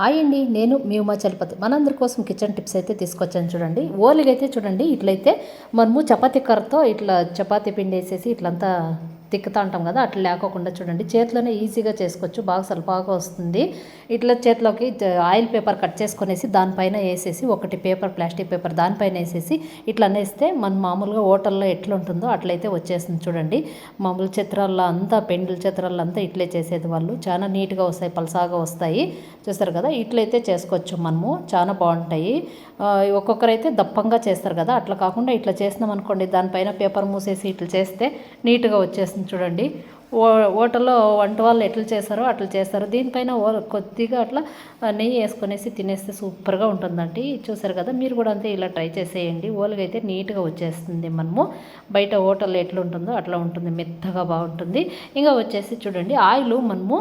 Hi అండి నేను మీ ఉమాచలపతి మనందరి కోసం కిచెన్ టిప్స్ అయితే తీసుకొచ్చాను చూడండి. ఓలిగైతే అయితే చూడండి ఇట్లయితే మనము చపాతీ కర్రతో ఇట్లా చపాతీ పిండి వేసేసి ఇట్లంతా తిక్కుతా ఉంటాం కదా అట్లా లేకోకుండా చూడండి. చేతిలోనే ఈజీగా చేసుకోవచ్చు. బాగా సలపాగా వస్తుంది. ఇట్లా చేతిలోకి ఆయిల్ పేపర్ కట్ చేసుకునేసి దానిపైన వేసేసి ఒకటి పేపర్ ప్లాస్టిక్ పేపర్ దానిపైన వేసేసి ఇట్లా అనేస్తే మన మామూలుగా హోటల్లో ఎట్లుంటుందో అట్లయితే వచ్చేస్తుంది చూడండి. మామూలు చిత్రాల్లో అంతా పెండిల్ చిత్రాల్లో అంతా ఇట్లే చేసేది వాళ్ళు. చాలా నీట్గా వస్తాయి పలసాగా వస్తాయి. చూస్తారు కదా ఇట్లయితే చేసుకోవచ్చు మనము. చాలా బాగుంటాయి. ఒక్కొక్కరైతే దప్పంగా చేస్తారు కదా అట్లా కాకుండా ఇట్లా చేసినాం అనుకోండి దానిపైన పేపర్ మూసేసి ఇట్లా చేస్తే నీట్గా వచ్చేస్తుంది. చూడండి ఓ హోటల్లో వంట వాళ్ళు ఎట్లా చేస్తారో అట్లా చేస్తారు. దీనిపైన కొద్దిగా అట్లా నెయ్యి వేసుకొనేసి తినేస్తే సూపర్గా ఉంటుందండి. చూసారు కదా మీరు కూడా అంతే ఇలా ట్రై చేసేయండి. ఓలుగా అయితే నీట్గా వచ్చేస్తుంది మనము. బయట హోటల్లో ఎట్లా ఉంటుందో అట్లా ఉంటుంది మెత్తగా బాగుంటుంది. ఇంకా వచ్చేసి చూడండి ఆయిల్ మనము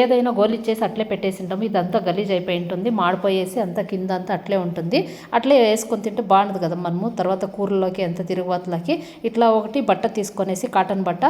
ఏదైనా గోలిచ్చేసి అట్లే పెట్టేసి ఉంటాము ఇదంతా గలీజ్ అయిపోయి ఉంటుంది. మాడిపోయేసి అంతా కింద అంతా అట్లే ఉంటుంది. అట్లే వేసుకొని తింటే బాగుండదు కదా మనము. తర్వాత కూరలోకి ఎంత తిరుగుబాతులకి ఇట్లా ఒకటి బట్ట తీసుకొనేసి కాటన్ బట్ట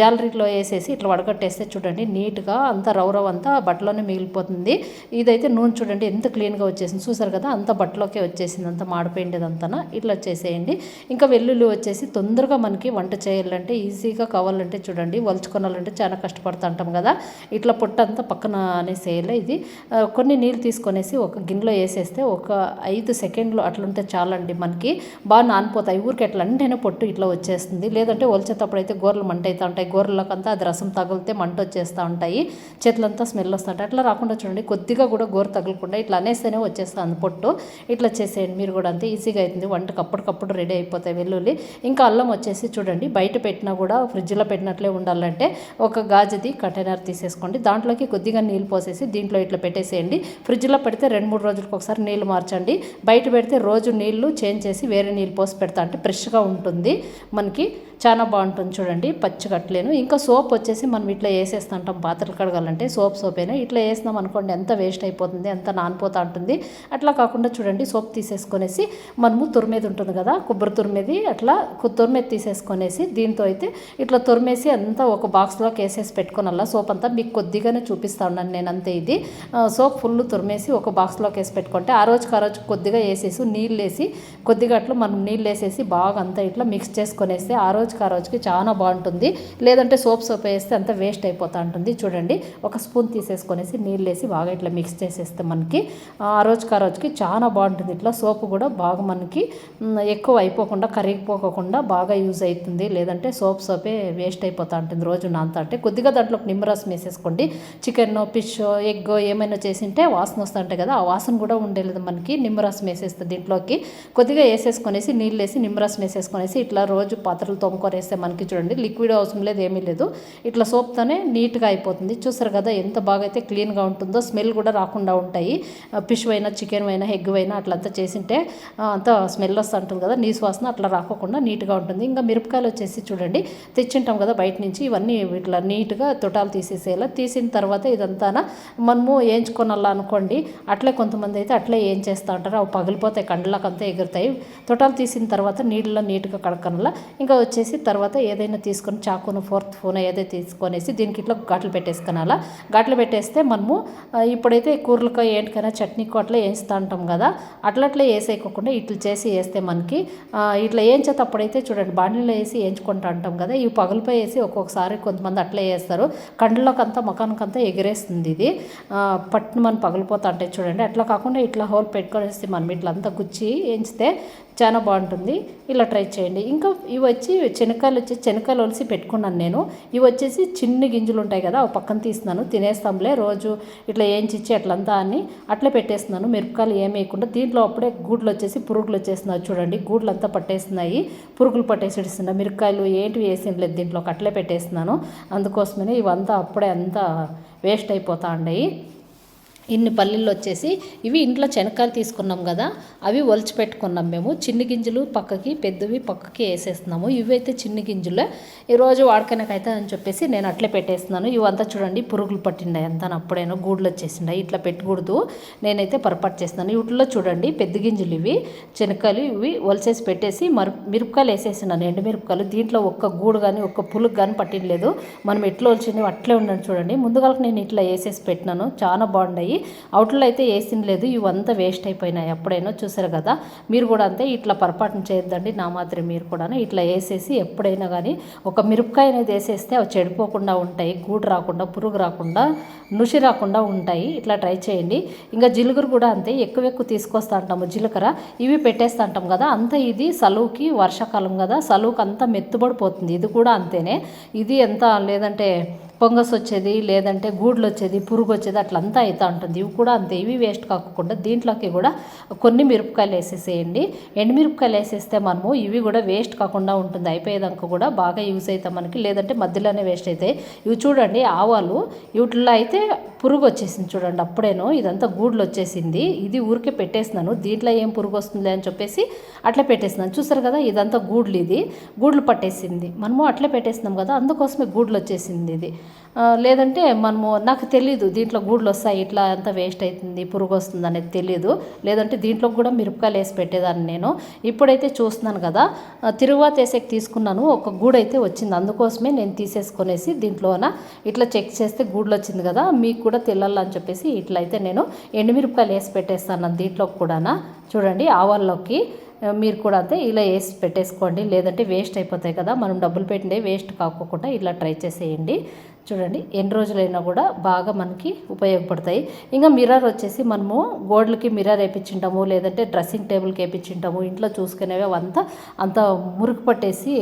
జాలరీలో వేసేసి ఇట్లా వడగట్టేస్తే చూడండి నీట్గా అంతా రౌరవ్ అంతా బట్టలోనే మిగిలిపోతుంది. ఇదైతే నూనె చూడండి ఎంత క్లీన్గా వచ్చేసింది. చూసారు కదా అంత బట్టలోకే వచ్చేసింది అంత మాడిపోయిండేదంతా ఇట్లా వచ్చేసేయండి. ఇంకా వెల్లుల్లి వచ్చేసి తొందరగా మనకి వంట చేయాలంటే ఈజీగా కావాలంటే చూడండి వలుచుకోవాలంటే చాలా కష్టపడుతూ ఉంటాం కదా. ఇట్లా పొట్ట అంతా పక్కన అనేసేయాలి ఇది. కొన్ని నీళ్ళు తీసుకొనేసి ఒక గిన్నెలో వేసేస్తే ఒక ఐదు సెకండ్లు అట్లుంటే చాలండి మనకి. బాగా నానిపోతాయి. ఊరికి ఎట్లా అంటేనే పొట్టు ఇట్లా వచ్చేస్తుంది. లేదంటే వలిచేటప్పుడు అయితే గోర్లు మంట అవుతూ ఉంటాయి. గోర్లకంతా అది రసం తగిలితే మంట వచ్చేస్తూ ఉంటాయి. చేతులంతా స్మెల్ వస్తుంటాయి అట్లా రాకుండా చూడండి. కొద్దిగా కూడా గోరు తగలకుండా ఇట్లా అనేస్తేనే వచ్చేస్తుంది పొట్టు. ఇట్లా చేసేయండి. మీరు కూడా అంతే ఈజీగా అవుతుంది వంటకు అప్పటికప్పుడు రెడీ అయిపోతాయి వెల్లుల్లి. ఇంకా అల్లం వచ్చేసి చూడండి. బయట పెట్టినా కూడా ఫ్రిడ్జ్లో పెట్టినట్లే ఉండాలంటే ఒక గాజుది కంటైనర్ తీసేసుకోండి. దాంట్లోకి కొద్దిగా నీళ్ళు పోసేసి దీంట్లో ఇట్లా పెట్టేసేయండి. ఫ్రిడ్జ్లో పెడితే రెండు మూడు రోజులకు ఒకసారి నీళ్ళు మార్చండి. బయట పెడితే రోజు నీళ్ళు చేంజ్ చేసి వేరే నీళ్ళు పోసి పెడతా అంటే ఫ్రెష్గా ఉంటుంది మనకి. చాలా బాగుంటుంది చూడండి పచ్చి కట్టలేను. ఇంకా సోప్ వచ్చేసి మనం ఇట్లా వేసేస్తుంటాం పాత్రలు కడగాలంటే సోప్ సోపేనా? ఇట్లా వేసినాం అనుకోండి ఎంత వేస్ట్ అయిపోతుంది ఎంత నానిపోతూ ఉంటుంది? అట్లా కాకుండా చూడండి సోప్ తీసేసుకొనేసి మనము తురిమేది ఉంటుంది కదా కొబ్బరి తురిమేది అట్లా తురిమేది తీసేసుకొనేసి దీంతో అయితే ఇట్లా తురిమేసి అంతా ఒక బాక్స్లోకి వేసేసి పెట్టుకొని అలా సోప్ అంతా మీకు కొద్దిగానే చూపిస్తా ఉన్నాను నేను అంతే ఇది. సోప్ ఫుల్ తురిమేసి ఒక బాక్స్లోకి వేసి పెట్టుకుంటే ఆ రోజుకి ఆ రోజు కొద్దిగా వేసేసి నీళ్ళు వేసి కొద్దిగా అట్లా మనం నీళ్ళు వేసేసి బాగా అంతా ఇట్లా మిక్స్ చేసుకొనేస్తే ఆ రోజు రోజుకి ఆ రోజుకి చాలా బాగుంటుంది. లేదంటే సోప్ సోప్ వేస్తే అంత వేస్ట్ అయిపోతూ ఉంటుంది. చూడండి ఒక స్పూన్ తీసేసుకొనేసి నీళ్ళు వేసి బాగా ఇట్లా మిక్స్ చేసేస్తే మనకి ఆ రోజుకి ఆ రోజుకి చాలా బాగుంటుంది. ఇట్లా సోప్ కూడా బాగా మనకి ఎక్కువ అయిపోకుండా కరిగిపోకుండా బాగా యూజ్ అవుతుంది. లేదంటే సోప్ సోపే వేస్ట్ అయిపోతూ ఉంటుంది రోజు నాంత. అంటే కొద్దిగా దాంట్లో నిమ్మరసం వేసేసుకోండి. చికెన్ ఫిష్ ఎగ్ ఏమైనా చేసింటే వాసన వస్తుంటాయి కదా ఆ వాసన కూడా ఉండేది మనకి. నిమ్మరసం వేసేస్తే దీంట్లోకి కొద్దిగా వేసేసుకొనేసి నీళ్ళు వేసి నిమ్మరసం వేసేసుకొనేసి ఇట్లా రోజు పాత్రలు తోముకొనేస్తే మనకి చూడండి లిక్విడ్ అవసరం లేదు ఏమీ లేదు. ఇట్లా సోప్తోనే నీట్గా అయిపోతుంది. చూసారు కదా ఎంత బాగా అయితే క్లీన్గా ఉంటుందో స్మెల్ కూడా రాకుండా ఉంటాయి. ఫిష్ అయినా చికెన్ అయినా ఎగ్ అయినా అట్లంతా చేసింటే అంత స్మెల్ వస్తుంటుంది కదా నీసు వాసన అట్లా రాకోకుండా నీట్గా ఉంటుంది. ఇంకా మిరపకాయలు వచ్చేసి చూడండి తెచ్చింటాం కదా బయట నుంచి ఇవన్నీ ఇట్లా నీట్గా తొటాలు తీసేసేయాలి. తీసిన తర్వాత ఇదంతా మనము వేయించుకోనాలా అనుకోండి అట్లే కొంతమంది అయితే అట్లే ఏం చేస్తూ ఉంటారు. అవి పగిలిపోతాయి కండ్లకంతా ఎగురుతాయి. తొటాలు తీసిన తర్వాత నీళ్ళలో నీట్గా కడకనలా ఇంకా వచ్చేసి తర్వాత ఏదైనా తీసుకొని చాకును ఫోర్త్ ఫోన్ ఏదైతే తీసుకొనేసి దీనికి ఇట్లా ఘాట్లు పెట్టేసుకునాలా. గాట్లు పెట్టేస్తే మనము ఇప్పుడైతే కూరలకో ఏంటికైనా చట్నీకో అట్లా వేస్తూ ఉంటాం కదా. అట్లా అట్లా వేసేయకోకుండా ఇట్లా చేసి వేస్తే మనకి ఆ, ఇట్లా అప్పుడైతే చూడండి బాండీలో వేసి వేయించుకుంటూ ఉంటాం కదా. ఇవి వేసి ఒక్కొక్కసారి కొంతమంది అట్లే వేస్తారు. కండ్లకంతా ముఖానికంతా ఎగిరేస్తుంది ఇది. ఆ, మనం పగిలిపోతా అంటే చూడండి అట్లా కాకుండా ఇట్లా హోల్ పెట్టుకొనేసి మనం ఇట్లా అంతా గుచ్చి వేయించితే చాలా బాగుంటుంది. ఇలా ట్రై చేయండి. ఇంకా ఇవి వచ్చి శనక్కాయలు వచ్చి శనక్కాయలు ఒలిసి పెట్టుకున్నాను నేను. ఇవి వచ్చేసి చిన్ని గింజలు ఉంటాయి కదా అవి పక్కన తీస్తున్నాను. తినేస్తాంలే రోజు ఇట్లా ఏంచిచ్చి అట్లంతా అని అట్లే పెట్టేస్తున్నాను. మిరపకాయలు ఏం వేయకుండా దీంట్లో అప్పుడే గూడ్లు వచ్చేసి పురుగులు వచ్చేస్తున్నాయి. చూడండి గూడ్లు అంతా పట్టేస్తున్నాయి. పురుగులు పట్టేసిస్తున్నాయి మిరపకాయలు ఏంటివి వేసిన లేదు దీంట్లోకి అట్లే పెట్టేస్తున్నాను. అందుకోసమనే ఇవంతా అప్పుడే అంతా వేస్ట్ అయిపోతా ఉండయి ఇన్ని పల్లీలు వచ్చేసి ఇవి ఇంట్లో శనక్కాయలు తీసుకున్నాం కదా అవి ఒలిచి పెట్టుకున్నాం మేము. చిన్ని గింజలు పక్కకి పెద్దవి పక్కకి వేసేస్తున్నాము. ఇవైతే చిన్ని గింజలే. ఈరోజు వాడకనకైతే అని చెప్పేసి నేను అట్లే పెట్టేస్తున్నాను. ఇవంతా చూడండి పురుగులు పట్టిండాయి అంతా అప్పుడైనా. గూడ్లు వచ్చేసిండాయి. ఇట్లా పెట్టకూడదు. నేనైతే పొరపాటు చేస్తున్నాను. వీటిలో చూడండి పెద్ద గింజలు ఇవి శనక్కాయలు ఇవి ఒలిసేసి పెట్టేసి మరు మిరపకాయలు వేసేసినాను ఎండు మిరపకాయలు. దీంట్లో ఒక్క గూడు కానీ ఒక్క పులుగు కానీ పట్టిండలేదు. మనం ఎట్లా ఒలిచినవి అట్లే ఉండండి చూడండి. ముందుగా నేను ఇట్లా వేసేసి పెట్టినాను. చాలా బాగున్నాయి అయిపోయినాయి అవుట్లో అయితే వేసింది లేదు. ఇవంతా వేస్ట్ అయిపోయినాయి ఎప్పుడైనా చూసారు కదా. మీరు కూడా అంతే ఇట్లా పొరపాటును చేయొద్దండి. నా మాత్రం మీరు కూడా ఇట్లా వేసేసి ఎప్పుడైనా కానీ ఒక మిరపకాయ అనేది వేసేస్తే అవి చెడిపోకుండా ఉంటాయి. గూడు రాకుండా పురుగు రాకుండా నుషి రాకుండా ఉంటాయి. ఇట్లా ట్రై చేయండి. ఇంకా జీలకర్ర కూడా అంతే. ఎక్కువ ఎక్కువ తీసుకొస్తా అంటాము జీలకర్ర. ఇవి పెట్టేస్తా అంటాం కదా. అంత ఇది సలువుకి వర్షాకాలం కదా. సలువుకి అంతా మెత్తుబడిపోతుంది ఇది కూడా అంతేనే. ఇది ఎంత లేదంటే పొంగస్ వచ్చేది లేదంటే గూడ్లు వచ్చేది పురుగు వచ్చేది అట్లంతా అవుతూ ఉంటుంది. ఇవి కూడా అంతే. ఇవి వేస్ట్ కాకుండా దీంట్లోకి కూడా కొన్ని మిరపకాయలు వేసేసేయండి. ఎండుమిరపకాయలు వేసేస్తే మనము ఇవి కూడా వేస్ట్ కాకుండా ఉంటుంది. అయిపోయేదాకా కూడా బాగా యూజ్ అవుతాయి మనకి. లేదంటే మధ్యలోనే వేస్ట్ అవుతాయి ఇవి చూడండి ఆవాలు వీటిల్లో అయితే పురుగు వచ్చేసింది చూడండి అప్పుడేనో. ఇదంతా గూడ్లు వచ్చేసింది ఇది ఊరికే పెట్టేసినాను. దీంట్లో ఏం పురుగు వస్తుంది అని చెప్పేసి అట్లా పెట్టేసినాను. చూసారు కదా ఇదంతా గూడ్లు ఇది. గూడ్లు పట్టేసింది. మనము అట్లే పెట్టేసినాం కదా అందుకోసమే గూడ్లు వచ్చేసింది ఇది. లేదంటే మనము నాకు తెలీదు దీంట్లో గూళ్ళు వస్తాయి ఇట్లా అంత వేస్ట్ అవుతుంది పురుగు వస్తుంది అనేది తెలియదు లేదంటే దీంట్లో కూడా మిరపకాయలు వేసి పెట్టేదాన్ని నేను. ఇప్పుడైతే చూస్తున్నాను కదా తిరువాత వేసేకి తీసుకున్నాను ఒక గూడు అయితే వచ్చింది. అందుకోసమే నేను తీసేసుకొనేసి దీంట్లోన ఇట్లా చెక్ చేస్తే గూడ్లు వచ్చింది కదా మీకు కూడా తెల్లాలని చెప్పేసి ఇట్లా అయితే నేను ఎండుమిరపకాయలు వేసి పెట్టేస్తాను దీంట్లో కూడానా. చూడండి ఆవాల్లోకి మీరు కూడా అంతే ఇలా వేసి పెట్టేసుకోండి. లేదంటే వేస్ట్ అయిపోతాయి కదా మనం డబ్బులు పెట్టిండే వేస్ట్ కాకోకుండా ఇలా ట్రై చేసేయండి. చూడండి ఎన్ని రోజులైనా కూడా బాగా మనకి ఉపయోగపడతాయి. ఇంకా మిర్రర్ వచ్చేసి మనము గోడలకి మిర్రర్ వేయించుంటాము లేదంటే డ్రెస్సింగ్ టేబుల్కి వేయించుంటాము ఇంట్లో చూసుకునేవి అంతా అంత మురుకు పట్టేసి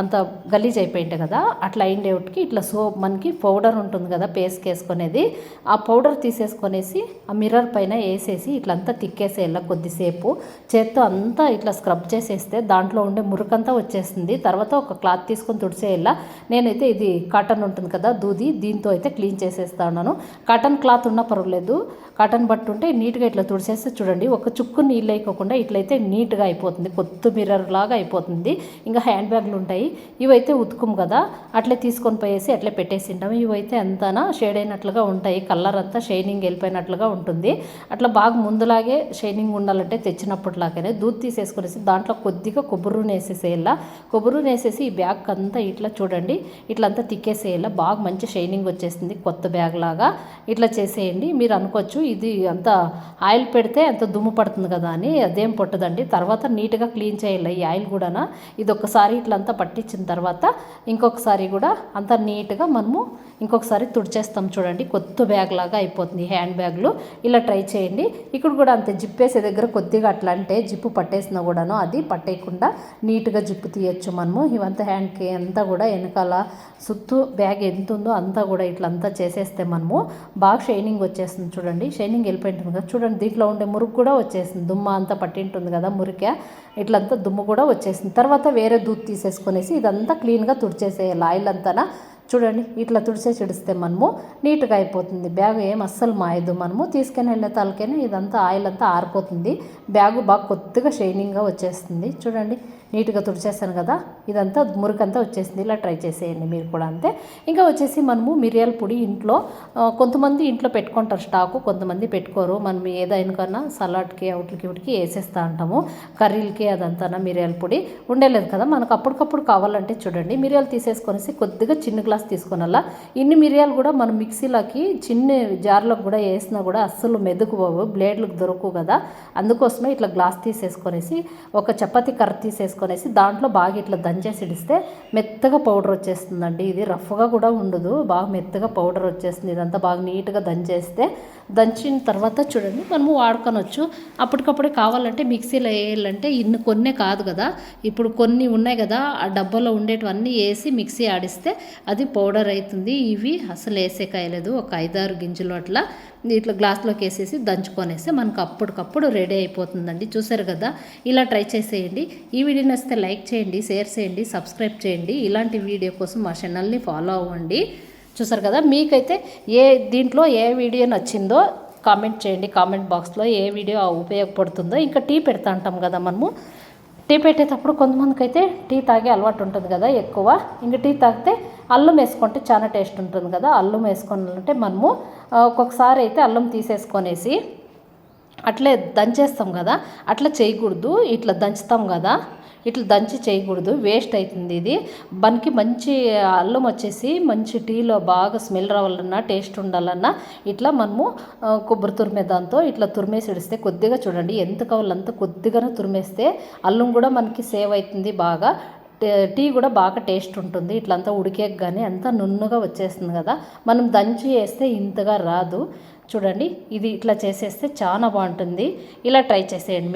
అంత గలీజ్ అయిపోయింటాయి కదా. అట్లా అయిండేటికి ఇట్లా సో మనకి పౌడర్ ఉంటుంది కదా పేస్ట్కి వేసుకునేది ఆ పౌడర్ తీసేసుకొనేసి ఆ మిర్రర్ పైన వేసేసి ఇట్లా అంతా తిక్కేసేయాల కొద్దిసేపు. చేత్తో అంతా ఇట్లా స్క్రబ్ చేసేస్తే దాంట్లో ఉండే మురుకంతా వచ్చేస్తుంది. తర్వాత ఒక క్లాత్ తీసుకొని తుడిచేయాల నేనైతే ఇది కాటన్ ఉంటుంది కదా దూది దీంతో అయితే క్లీన్ చేసేస్తా ఉన్నాను. కాటన్ క్లాత్ ఉన్నా పర్వాలేదు. కాటన్ బట్ట ఉంటే నీట్గా ఇట్లా తుడిచేస్తే చూడండి ఒక చుక్కు నీళ్ళు వేయకోకుండా ఇట్లయితే నీట్గా అయిపోతుంది. కొత్తిమీర లాగా అయిపోతుంది. ఇంకా హ్యాండ్ బ్యాగ్లు ఉంటాయి. ఇవైతే ఉతుకుం కదా అట్లే తీసుకొని పోయేసి అట్లే పెట్టేసింటాం. ఇవైతే అంతానా షేడ్ అయినట్లుగా ఉంటాయి. కలర్ అంతా షైనింగ్ వెళ్ళిపోయినట్లుగా ఉంటుంది. అట్లా బాగా ముందులాగే షైనింగ్ ఉండాలంటే తెచ్చినప్పటిలాగానే దూద్ తీసేసుకునేసి దాంట్లో కొద్దిగా కొబ్బరి నూనె వేసేసేయాల? కొబ్బరి నూనె వేసేసి ఈ బ్యాగ్ అంతా ఇట్లా చూడండి ఇట్లా అంతా తిక్కేసేయాల? బాగా మంచి మంచి షైనింగ్ వచ్చేసింది కొత్త బ్యాగ్ లాగా. ఇట్లా చేసేయండి మీరు అనుకోవచ్చు ఇది అంత ఆయిల్ పెడితే అంత దుమ్ము పడుతుంది కదా అని అదేం పట్టదండి. తర్వాత నీట్గా క్లీన్ చేయాలి ఈ ఆయిల్ కూడానా. ఇది ఒక్కసారి ఇట్లా అంతా పట్టించిన తర్వాత ఇంకొకసారి కూడా అంత నీట్గా మనము ఇంకొకసారి తుడిచేస్తాం చూడండి. కొత్త బ్యాగ్ లాగా అయిపోతుంది హ్యాండ్ బ్యాగ్లు. ఇలా ట్రై చేయండి. ఇక్కడ కూడా అంతే జిప్ వేసే దగ్గర కొద్దిగా అట్లా అంటే జిప్పు పట్టేసినా కూడాను అది పట్టేయకుండా నీట్గా జిప్పు తీయచ్చు మనము. ఇవంతా హ్యాండ్కి అంతా కూడా వెనకాల సుత్తు బ్యాగ్ ఎంత ఉందో అంతా కూడా ఇట్లా అంతా చేసేస్తే మనము బాగా షైనింగ్ వచ్చేస్తుంది చూడండి. షైనింగ్ వెళ్ళిపోయింటుంది కదా. చూడండి దీంట్లో ఉండే మురుగు కూడా వచ్చేసింది. దుమ్మ అంతా పట్టింటుంది కదా మురికే. ఇట్లంతా దుమ్ము కూడా వచ్చేసింది. తర్వాత వేరే దూత్ తీసేసుకునేసి ఇదంతా క్లీన్గా తుడిచేసేయాలి. ఆయిల్ అంతా చూడండి ఇట్లా తుడిసే చిడిస్తే మనము నీట్గా అయిపోతుంది. బ్యాగ్ ఏం అస్సలు మాయదు. మనము తీసుకుని వెళ్ళే తలకైనా ఇదంతా ఆయిల్ అంతా ఆరిపోతుంది. బ్యాగు బాగా కొద్దిగా షైనింగ్గా వచ్చేస్తుంది. చూడండి నీట్గా తుడిచేస్తాను కదా ఇదంతా మురికంతా వచ్చేసింది. ఇలా ట్రై చేసేయండి మీరు కూడా అంతే. ఇంకా వచ్చేసి మనము మిరియాల పొడి ఇంట్లో కొంతమంది ఇంట్లో పెట్టుకుంటారు స్టాకు కొంతమంది పెట్టుకోరు. మనం ఏదైనా కన్నా సలాడ్కి అవుట్లకి ఇవిటికి వేసేస్తా ఉంటాము. కర్రీలకి అదంతా మిరియాల పొడి. ఉండేలేదు కదా మనకు అప్పటికప్పుడు కావాలంటే చూడండి. మిరియాలు తీసేసుకొనేసి కొద్దిగా చిన్న గ్లాస్ తీసుకొనల్లా ఇన్ని మిరియాలు కూడా మనం మిక్సీలోకి చిన్న జార్లోకి కూడా వేసినా కూడా అస్సలు మెదుకుపోవు బ్లేడ్లకు దొరకవు కదా. అందుకోసమే ఇట్లా గ్లాస్ తీసేసుకొనేసి ఒక చపాతీ కర్ర తీసుకునేసి దాంట్లో బాగా ఇట్లా దంచేసి ఇడిస్తే మెత్తగా పౌడర్ వచ్చేస్తుందండి. ఇది రఫ్గా కూడా ఉండదు. బాగా మెత్తగా పౌడర్ వచ్చేస్తుంది. ఇదంతా బాగా నీట్గా దంచేస్తే దంచిన తర్వాత చూడండి మనము వాడుకొనొచ్చు. అప్పటికప్పుడే కావాలంటే మిక్సీలో వేయాలంటే ఇన్ని కొన్నే కాదు కదా. ఇప్పుడు కొన్ని ఉన్నాయి కదా ఆ డబ్బాలో ఉండేటివన్నీ వేసి మిక్సీ ఆడిస్తే అది పౌడర్ అవుతుంది ఇవి అసలు వేసే కాయలేదు ఒక ఐదారు గింజలు అట్లా. ఇట్లా గ్లాస్లోకి వేసేసి దంచుకొనేస్తే మనకు అప్పటికప్పుడు రెడీ అయిపోతుందండి. చూసారు కదా ఇలా ట్రై చేసేయండి. ఈ వీడియో నచ్చితే లైక్ చేయండి షేర్ చేయండి సబ్స్క్రైబ్ చేయండి. ఇలాంటి వీడియో కోసం మా ఛానల్ని ఫాలో అవ్వండి. చూసారు కదా? మీకైతే ఏ దీంట్లో ఏ వీడియో నచ్చిందో కామెంట్ చేయండి. కామెంట్ బాక్స్లో ఏ వీడియో ఉపయోగపడుతుందో ఇంకా టీ పెడతా అంటాం కదా మనము. టీ పెట్టేటప్పుడు కొంతమందికి అయితే టీ తాగే అలవాటు ఉంటుంది కదా ఎక్కువ. ఇంకా టీ తాగితే అల్లం వేసుకుంటే చాలా టేస్ట్ ఉంటుంది కదా. అల్లం వేసుకోవాలంటే మనము ఒక్కొక్కసారి అయితే అల్లం తీసేసుకొనేసి అట్లే దంచేస్తాం కదా. అట్లా చేయకూడదు. ఇట్లా దంచుతాం కదా. ఇట్లా దంచి చేయకూడదు వేస్ట్ అవుతుంది ఇది. మనకి మంచి అల్లం వచ్చేసి మంచి టీలో బాగా స్మెల్ రావాలన్నా టేస్ట్ ఉండాలన్నా ఇట్లా మనము కొబ్బరి తురిమే దాంతో ఇట్లా తురిమేసి ఇడిస్తే కొద్దిగా చూడండి ఎంత కావాలంత కొద్దిగానే తురిమేస్తే అల్లం కూడా మనకి సేవ్ అవుతుంది బాగా. టే- టీ కూడా బాగా టేస్ట్ ఉంటుంది. ఇట్లంతా ఉడికే కానీ అంతా నున్నుగా వచ్చేస్తుంది కదా. మనం దంచి వేస్తే ఇంతగా రాదు. చూడండి ఇది ఇట్లా చేసేస్తే చాలా బాగుంటుంది. ఇలా ట్రై చేసేయండి.